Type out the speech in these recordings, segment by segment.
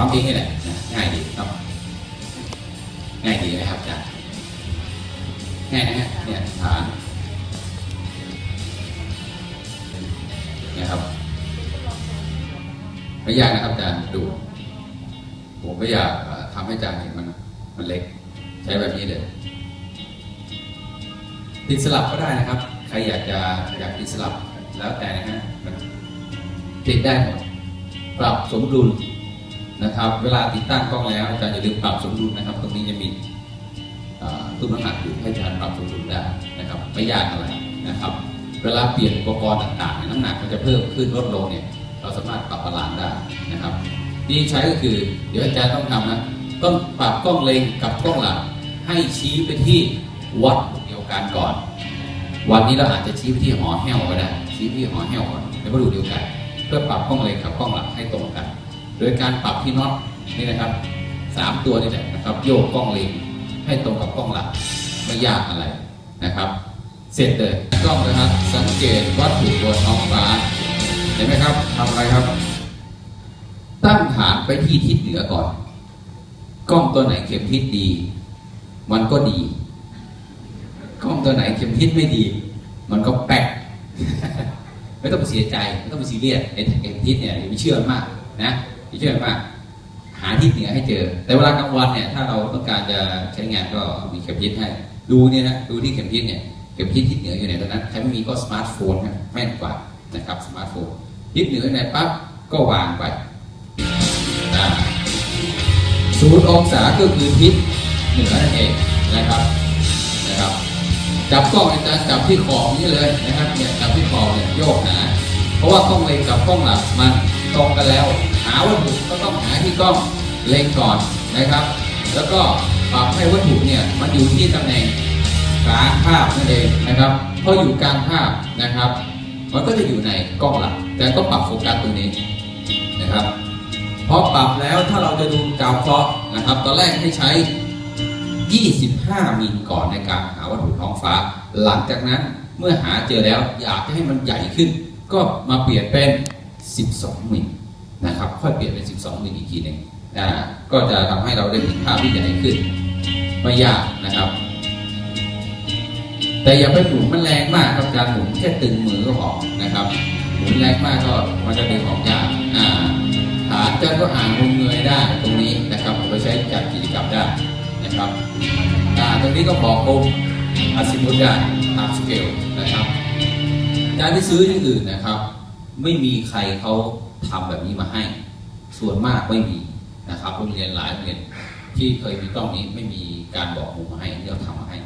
ทำเองนี่แหละนะง่ายดีเนาะง่ายดีนะครับอาจารย์ง่ายนะฮะเนี่ยฐานนะครับไม่ยากนะครับอาจารย์ดูผมไม่อยากทำให้อาจารย์เห็นมันมันเล็ก ใช้แบบนี้เลยติดสลับก็ได้นะครับ ใครอยากจะอยากติดสลับแล้วแต่นะฮะติดได้หมดปรับสมดุล นะครับ เวลาติดตั้งกล้องแล้วอาจารย์อย่าลืมปรับสมดุลนะครับ ตรงนี้จะมีตู้น้ำหนักอยู่ให้อาจารย์ปรับสมดุลได้นะครับไม่ยากอะไรนะครับ เวลาเปลี่ยนอุปกรณ์ต่างๆ น้ำหนักมันจะเพิ่มขึ้นลดลงเนี่ยเราสามารถปรับบาลานซ์ได้นะครับที่ใช้ก็คือเดี๋ยวอาจารย์ต้องทำนะต้องปรับกล้องเลงกับกล้องหลังให้ชี้ไปที่วัดเดียวกันก่อน วันนี้เราอาจจะชี้ไปที่หอแห้วก็ได้ชี้ไปที่หอแห้วก่อนแล้วก็ดูเดียวกัน เพื่อปรับกล้องเลงกับกล้องหลังให้ตรงกัน โดยการปรับที่น็อตนี่นะครับสามตัวนี่แหละนะครับ โยกกล้องเล็งให้ตรงกับกล้องหลังไม่ยากอะไรนะครับ เสร็จเลยกล้องนะครับสังเกตวัตถุบนท้องฟ้าเห็นไหมครับทำอะไรครับ ตั้งฐานไปที่ทิศเหนือก่อน กล้องตัวไหนเข็มทิศดี มันก็ดี กล้องตัวไหนเข็มทิศไม่ดี มันก็แปลกไม่ต้องไปเสียใจ ไม่ต้องไปซีเรียสไอ้เข็มทิศเนี่ยอย่าไปเชื่อมากนะ เชื่อมากหาทิศเหนือให้เจอ แต่เวลากลางวันเนี่ยถ้าเราต้องการจะใช้งานก็มีเข็มทิศให้ ดูเนี่ยนะดูที่เข็มทิศเนี่ยเข็มทิศทิศเหนืออยู่ไหนตอนนั้นใครไม่มีก็สมาร์ทโฟนนะแม่นกว่านะครับสมาร์ทโฟนทิศเหนือไหนปั๊บก็วางไปศูนย์องศาก็คือทิศเหนือนั่นเองนะครับนะครับ จับกล้องอาจารย์จับที่คอบนี่เลยนะครับเนี่ยจับที่คอบเนี่ยโยกหาเพราะว่ากล้องเล็งกับกล้องหลักมัน ตรงกันแล้ว หาวัตถุก็ต้องหาที่กล้องเล็งก่อนนะครับ แล้วก็ปรับให้วัตถุเนี่ยมันอยู่ที่ตำแหน่งกลางภาพนั่นเองนะครับพออยู่กลางภาพนะครับ มันก็จะอยู่ในกล้องหลัก แต่ก็ปรับโฟกัสตรงนี้นะครับพอปรับแล้วถ้าเราจะดูดาวเคราะห์นะครับ ตอนแรกให้ใช้ 25 มิลก่อนในการหาวัตถุท้องฟ้า หลังจากนั้นเมื่อหาเจอแล้วอยากจะให้มันใหญ่ขึ้น ก็มาเปลี่ยนเป็น 12 มิลนะครับค่อยเปลี่ยนเป็น 12 มิลอีกทีหนึ่งอ่าก็จะทำให้เราได้เห็นภาพที่ใหญ่ขึ้นไม่ยากนะครับ แต่อย่าไปหมุนมันแรงมากครับการหมุนแค่ตึงมือก็พอนะครับ หมุนแรงมากก็มันจะดึงออกยากอ่าฐานจันก็อ่านมุมเงยได้ตรงนี้นะครับเอาไปใช้จัดกิจกรรมได้นะครับอ่าตรงนี้ก็บอกมุมอาซิมุตได้ตามสเกลนะครับการที่ซื้อที่อื่นนะครับ ไม่มีใครเขาทำแบบนี้มาให้ ส่วนมากไม่มีนะครับโรงเรียนหลายโรงเรียนที่เคยมีกล้องนี้ไม่มีการบอกมุมมาให้ที่เราทำมาให้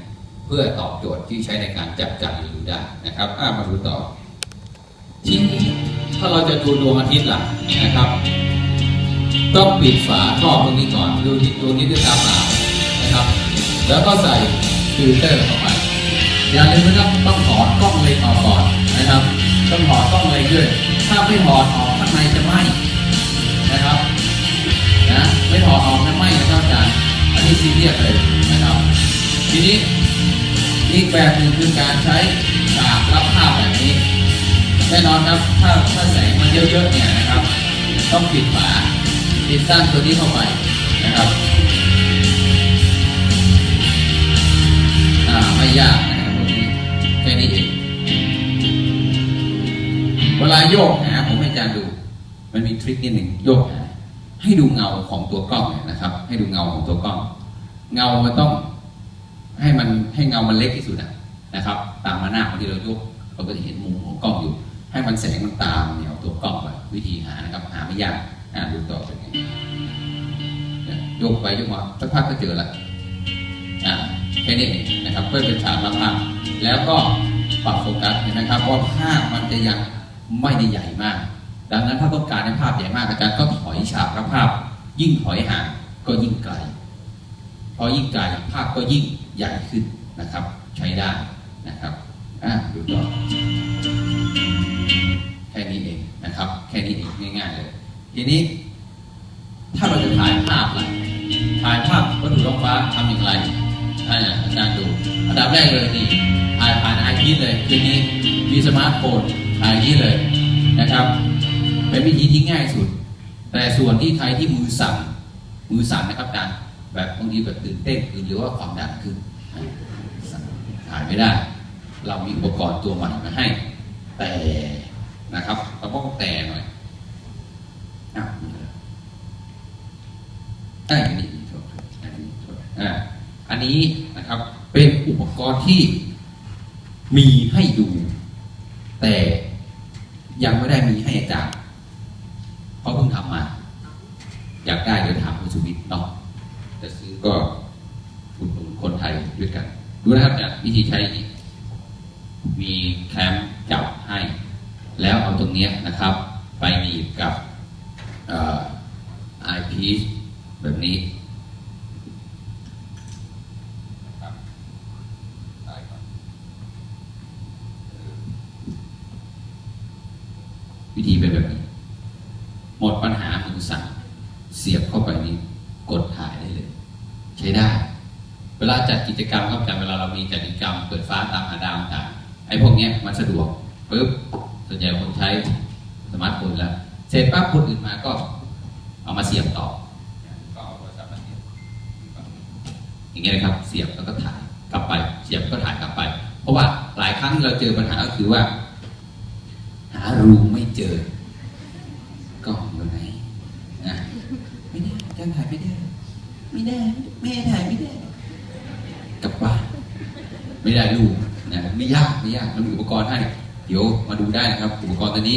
เพื่อตอบโจทย์ที่ใช้ในการจับจัดรีวิวได้นะครับามาดูต่อทีนี้ถ้าเราจะดูดวงอาทิตย์ล่ะนะครับ ต้องปิดฝาครอตรงนี้ก่อนดูที่ดวงอาทิตย์ด้วยตาเปล่านะครับ แล้วก็ใส่ฟิลเตอร์เข้าไปอย่าลืมนะครับต้องถอดกล้องเลนออกก่อน นะครับ ต้องถอดกล้องเลนส์ด้วย ถ้าไม่ถอดออกข้างในจะไหมนะครับนะไม่ถอดออกจะไหมนะครับอาจารย์อันนี้ซีเรียสเลยนะครับ ทีนี้อีกแบบหนึ่งคือการใช้กากรับภาพแบบนี้แน่นอนครับถ้าถ้าแสงมันเยอะๆเนี่ยนะครับ ต้องปิดฝาติดตั้งตัวนี้เข้าไปนะครับอ่าไม่ยากนะครับตรงนี้แค่นี้เอง เวลาโยกหาผมให้อาจารย์ดู มันมีทริคนิดหนึ่งโยกหาให้ดูเงาของตัวกล้องนะครับ ให้ดูเงาของตัวกล้อง เงามันต้อง ให้มันให้เงามันเล็กที่สุดนะครับ ตามมาหน้าของที่เราโยกเราก็จะเห็นมุมของกล้องอยู่ ให้มันแสงมันตามแนวตัวกล้องไปวิธีหานะครับหาไม่ยากอ่าดูต่อเป็นไงเนี่ยกไปโยกมาสักพักก็เจอละอ่าแค่นี้นะครับเพื่อเป็นฉากละภาพแล้วก็ปรับโฟกัสเห็นไหมครับว่าภาพมันจะยัง ไม่ได้ใหญ่มาก ดังนั้นถ้าต้องการให้ภาพใหญ่มากอาจารย์ก็ถอยฉากละภาพ ยิ่งถอยห่างก็ยิ่งไกลพอยิ่งไกลภาพก็ยิ่งใหญ่ขึ้นนะครับ ใช้ได้นะครับอะดูต่อแค่นี้เองนะครับ แค่นี้เองง่ายๆเลย ทีนี้ ถ้าเราจะถ่ายภาพล่ะถ่ายภาพวัตถุท้องฟ้าทำอย่างไรอาอาจารย์ดู อันดับแรกเลยนี่ถ่ายผ่านไอพีเลยคืนนี้มีสมาร์ทโฟน อย่างนี้เลยนะครับ เป็นวิธีที่ง่ายสุด แต่ส่วนที่ใครที่มือสั่นมือสั่นนะครับอารแบบบางทีแบบตื่นเต้นขึ้นหรือว่าความดันขึ้นถ่ายไม่ได้ เรามีอุปกรณ์ตัวใหม่มาให้ แต่นะครับเราต้องแต่หน่อยอะอันนี้โทษอันนี้โทษอะอันนี้นะครับเป็นอุปกรณ์ที่มีให้ดู แต่ ยังไม่ได้มีให้อาจารย์เพราะเพิ่งทำมา อยากได้เดี๋ยวถามคุณสุวิทย์เนาะจะซื้อก็อุดหนุนคนไทยด้วยกัน ดูนะครับจารย์วิธีใช้มีแคมป์จับให้ แล้วเอาตรงเนี้ยนะครับ ไปหนีบกับไอพีแบบนี้นะครับได้ก่อนวิธีเป็นแบบนี้ หมดปัญหามือสั่นเสียบเข้าไปนี้กดถ่ายได้เลย ใช้ได้ เวลาจัดกิจกรรมครับอาจารย์เวลาเรามีจัด กิจกรรม เปิดฟ้าตามหาดาวต่างไอ้พวกเนี้ยมันสะดวกปุ๊บส่วนใหญ่คนใช้สมาร์ทโฟนแล้วเสร็จปั๊บคนอื่นมาก็เอามาเสียบต่อก็เอาโทรศัพท์มาเสียบอย่างเงี้ยนะครับ เสียบแล้วก็ถ่ายกลับไป เสียบก็ถ่ายกลับไป เพราะว่าหลายครั้งที่เราเจอปัญหาก็คือว่า หารูไม่เจอ กล้องอยู่ไหนนะไม่ได้ยังถ่ายไม่ได้ ไม่ได้แม่ถ่ายไม่ได้ กลับบ้าน ไม่ได้ลูกนะไม่ยากไม่ยากเรามีอุปกรณ์ให้ เดี๋ยวมาดูได้นะครับ อุปกรณ์ตัวนี้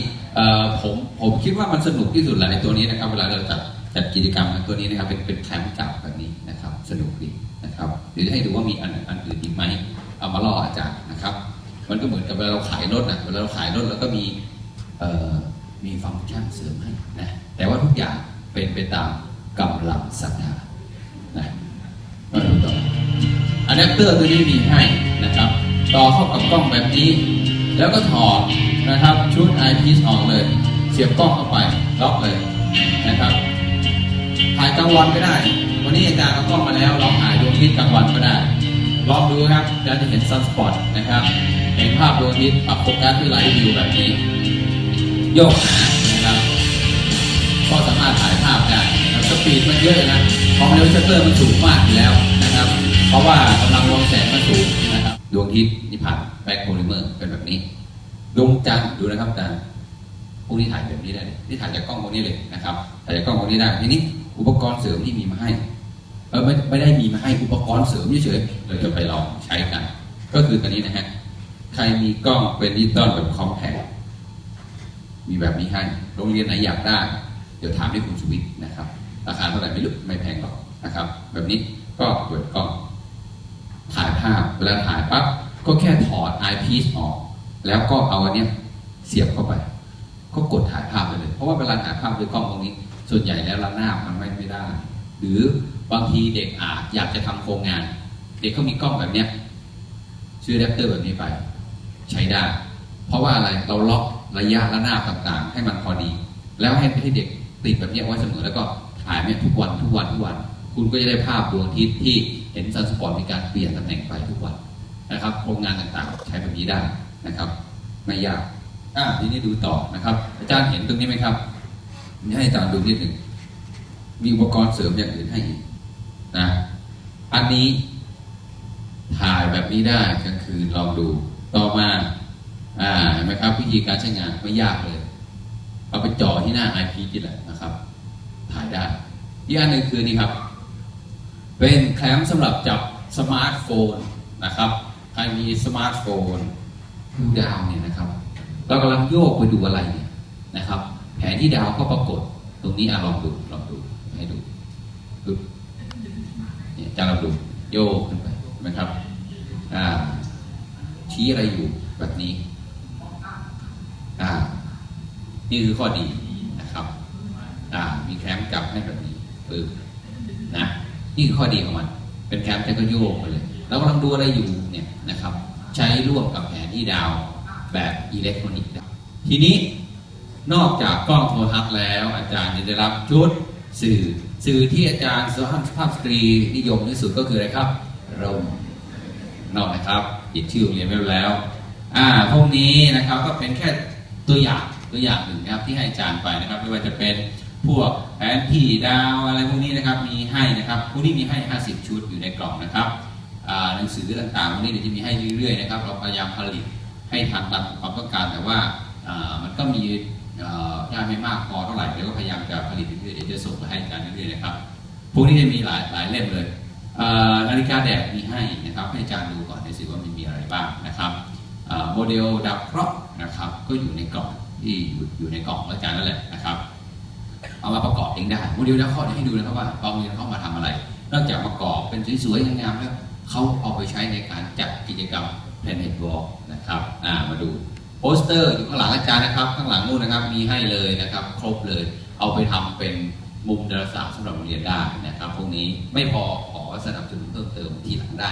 ผมผมคิดว่ามันสนุกที่สุดแหละในตัวนี้นะครับ เวลาเราจัดจัดกิจกรรมตัวนี้นะครับเป็นเป็นแคมป์จับแบบนี้นะครับ สนุกดีนะครับเดี๋ยวจะให้ดูว่ามีอันอันอื่นอีกไหมเอามาล่ออาจารย์นะครับ มันก็เหมือนกับเวลาเราขายรถนะเวลาเราขายรถแล้วก็มีมีฟังก์ชันเสริมให้นะแต่ว่าทุกอย่างเป็นไปตามกำลังศรัทธานะ อะแดปเตอร์ตัวนี้มีให้นะครับ ต่อเข้ากับกล้องแบบนี้ แล้วก็ถอดนะครับชุด eyepiece ออกเลย เสียบกล้องเข้าไปล็อกเลยนะครับถ่ายกลางวันก็ได้ วันนี้อาจารย์เอากล้องมาแล้วลองถ่ายดวงอาทิตย์กลางวันก็ได้ลองดูครับอาจารย์จะเห็นซันสปอตนะครับเห็นภาพดวงอาทิตย์ปรับโฟกัสที่ไลท์วิวแบบนี้โยกหานะครับก็สามารถถ่ายภาพได้แล้วสปีดมันเยอะนะความเร็วชัตเตอร์มันสูงมากอยู่แล้วนะ เพราะว่ากำลังรวมแสงมันสูงนะครับดวงอาทิตย์นี่ผ่านแบ็คโพลิเมอร์เป็นแบบนี้ดวงจันทร์ดูนะครับอาจารย์พวกนี้ถ่ายแบบนี้ได้เลยนี่ถ่ายจากกล้องพวกนี้เลยนะครับถ่ายจากกล้องพวกนี้ได้ทีนี้อุปกรณ์เสริมที่มีมาให้เออไม่ไม่ได้มีมาให้อุปกรณ์เสริมเฉยๆเราจะไปลองใช้กัน ก็คือตัวนี้นะฮะใครมีกล้องเป็นดิจิตอลแบบคอมแพคมีแบบนี้ให้โรงเรียนไหนอยากได้ เดี๋ยวถามที่คุณชูวิทย์นะครับ ราคาเท่าไหร่ไม่รู้ไม่แพงหรอกนะครับ แบบนี้ก็เปิดกล้อง ถ่ายภาพเวลาถ่ายปั๊บก็แค่ถอด eyepiece ออก แล้วก็เอาอันเนี้ยเสียบเข้าไป ก็กดถ่ายภาพไปเลย เพราะว่าเวลาถ่ายภาพด้วยกล้องตรงนี้ ส่วนใหญ่แล้วระนาบมันไม่ไม่ได้ หรือบางทีเด็กอาจอยากจะทำโครงงาน เด็กเขามีกล้องแบบเนี้ยซื้อแรปเตอร์แบบนี้ไป ใช้ได้ เพราะว่าอะไรเราล็อกระยะระนาบต่างๆ ให้มันพอดี แล้วให้ให้เด็กติดแบบเนี้ยไว้เสมอแล้วก็ถ่ายเนี่ยทุกวันทุกวันทุกวัน คุณก็จะได้ภาพดวงอาทิตย์ที่ เห็นซันสปอร์ตมีการเปลี่ยนตำแหน่งไปทุกวันนะครับโครงงานต่างๆ ใช้แบบนี้ได้นะครับ ไม่ยากอะทีนี้ดูต่อนะครับ อาจารย์เห็นตรงนี้ไหมครับมีให้อาจารย์ดูนิดหนึ่งมีอุปกรณ์เสริมอย่างอื่นให้อีกนะอันนี้ถ่ายแบบนี้ได้กลางคืนลองดูต่อมาอ่าเห็นไหมครับวิธีการใช้งานไม่ยากเลย เอาไปจ่อที่หน้า IP นี่แหละนะครับ ถ่ายได้อีกอันหนึ่งคือนี่ครับ เป็นแคมสำหรับจับสมาร์ทโฟนนะครับ ใครมีสมาร์ทโฟนดูดาวเนี่ยนะครับ เรากำลังโยกไปดูอะไรเนี่ยนะครับ แผนที่ดาวก็ปรากฏ ตรงนี้อะลองดูลองดูให้ดูดูเนี่ยจะลองดูโยกขึ้นไปนไหมครับอ่าชี้อะไรอยู่แบบนี้อ่านี่คือข้อดีนะครับอ่ามีแคมจับให้แบบนี้ปึ๊บ นี่คือข้อดีของมัน เป็นแคมป์แต่ก็โยกไปเลยเรากำลังดูอะไรอยู่เนี่ยนะครับ ใช้ร่วมกับแผนที่ดาวแบบอิเล็กทรอนิกส์ทีนี้นอกจากกล้องโทรทัศน์แล้ว อาจารย์จะได้รับชุดสื่อสื่อที่อาจารย์สภาพสตรีนิยมที่สุดก็คืออะไรครับร่มนอกนะครับติดชื่อโรงเรียนไว้แล้วอ่าพวกนี้นะครับก็เป็นแค่ตัวอย่างตัวอย่างหนึ่งนะครับที่ให้อาจารย์ไปนะครับ ไม่ว่าจะเป็น พวกแผนที่ดาวอะไรพวกนี้นะครับมีให้นะครับพวกนี้มีให้ 50 ชุดอยู่ในกล่องนะครับหนังสือต่างๆพวกนี้เดี๋ยวจะมีให้เรื่อยๆนะครับเราพยายามผลิตให้ทันตามความต้องการ แต่ว่ามันก็มีเอ่ากไม่มากพอเท่าไหร่เดี๋ยวก็พยายามจะผลิตเรื่อยๆเดี๋ยวจะส่งไปให้กันเรื่อยๆนะครับพวกนี้จะมีหลายหลายเล่มเลยนาฬิกาแดดมีให้นะครับให้อาจารย์ดูก่อนในสิว่ามันมีอะไรบ้างนะครับโมเดลดาวเคราะห์นะครับก็อยู่ในกล่องที่อยู่ในกล่องของอาจารย์นั่นแหละนะครับ เอามาประกอบเองได้โมเดลดาวเคราะห์เนี่ยให้ดูนะครับว่าเอาโมเดลเขามาทำอะไร นอกจากประกอบเป็นสวยๆงามๆแล้วเขาเอาไปใช้ในการจัดกิจกรรม Planet Walk นะครับามาดูโปสเตอร์อยู่ข้างหลังอาจารย์นะครับ ข้างหลังนู่นนะครับมีให้เลยนะครับ ครบเลย เอาไปทำเป็นมุมดาราศาสตร์สำหรับโรงเรียนได้นะครับ พวกนี้ไม่พอขอสนับสนุนเพิ่มเติมทีหลังได้